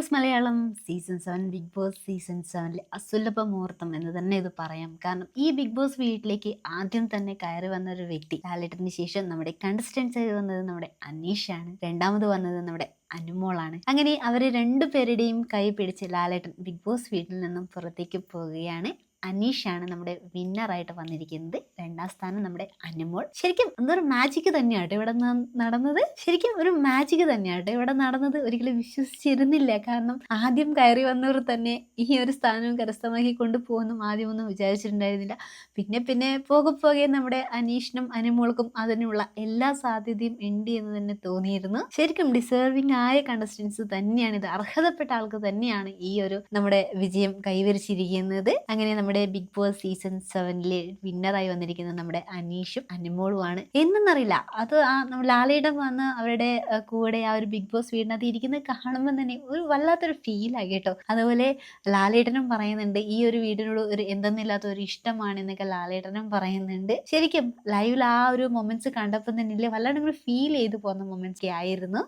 Boss Malayalam season seven Bigg Boss season സെവനിലെ അസുലഭ മുഹൂർത്തം എന്ന് തന്നെ ഇത് പറയാം. കാരണം ഈ ബിഗ് ബോസ് വീട്ടിലേക്ക് ആദ്യം തന്നെ കയറി വന്ന ഒരു വ്യക്തി ലാലേട്ടന് ശേഷം നമ്മുടെ കണ്ടസ്റ്റൻസ് ആയി വന്നത് നമ്മുടെ അനീഷാണ്. രണ്ടാമത് വന്നത് നമ്മുടെ അനുമോളാണ്. അങ്ങനെ അവരെ രണ്ടുപേരുടെയും കൈ പിടിച്ച് ലാലേട്ടൻ ബിഗ് ബോസ് വീട്ടിൽ നിന്നും പുറത്തേക്ക് പോവുകയാണ്. അനീഷാണ് നമ്മുടെ വിന്നറായിട്ട് വന്നിരിക്കുന്നത്. രണ്ടാം സ്ഥാനം നമ്മുടെ അനുമോൾ. ശരിക്കും എന്തൊരു മാജിക് തന്നെയാട്ടോ ഇവിടെ നടന്നത്. ശരിക്കും ഒരു മാജിക് തന്നെയാട്ടോ ഇവിടെ നടന്നത്. ഒരിക്കലും വിശ്വസിച്ചിരുന്നില്ല. കാരണം ആദ്യം കയറി വന്നവർ തന്നെ ഈ ഒരു സ്ഥാനവും കരസ്ഥമാക്കി കൊണ്ടുപോകുന്നു ആദ്യമൊന്നും വിചാരിച്ചിട്ടുണ്ടായിരുന്നില്ല. പിന്നെ പിന്നെ പോകെ പോകെ നമ്മുടെ അനീഷിനും അനുമോൾക്കും അതിനുള്ള എല്ലാ സാധ്യതയും ഉണ്ട് എന്ന് തന്നെ തോന്നിയിരുന്നു. ശരിക്കും ഡിസേർവിംഗ് ആയ കണ്ടസ്റ്റൻസ് തന്നെയാണ് ഇത്. അർഹതപ്പെട്ട ആൾക്ക് തന്നെയാണ് ഈ ഒരു നമ്മുടെ വിജയം കൈവരിച്ചിരിക്കുന്നത്. അങ്ങനെ നമ്മുടെ ബിഗ് ബോസ് സീസൺ സെവനിലെ വിന്നറായി വന്നിരിക്കുന്നത് നമ്മുടെ അനീഷും അനുമോളുമാണ്. എന്നറിയില്ല അത് ആ ലാലേട്ടൻ വന്ന് അവരുടെ കൂടെ ആ ഒരു ബിഗ് ബോസ് വീടിനകത്ത് ഇരിക്കുന്നത് കാണുമ്പോൾ തന്നെ ഒരു വല്ലാത്തൊരു ഫീലായി കേട്ടോ. അതുപോലെ ലാലേട്ടനും പറയുന്നുണ്ട് ഈ ഒരു വീടിനോട് ഒരു എന്തെന്നില്ലാത്ത ഒരു ഇഷ്ടമാണ് എന്നൊക്കെ ലാലേട്ടനും പറയുന്നുണ്ട്. ശരിക്കും ലൈവിൽ ആ ഒരു മൊമെന്റ്സ് കണ്ടപ്പോൾ തന്നെ ഇല്ലേ വല്ലാണ്ട് ഫീൽ ചെയ്തു പോകുന്ന മൊമെന്റ്സ് ആയിരുന്നു.